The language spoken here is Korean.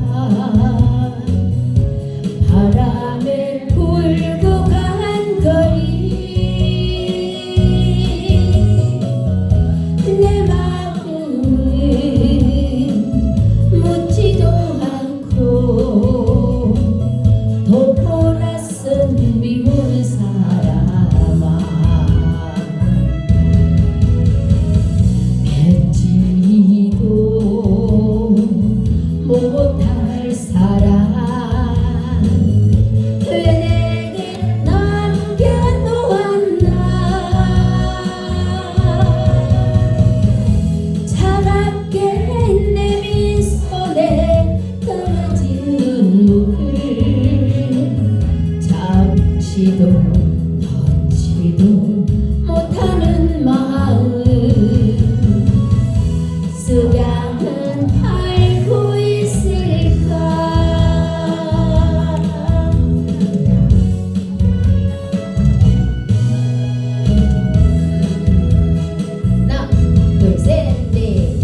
다 알지도 넣지도 못하는 마음. 석양은 알고 있을까? 하나 둘셋넷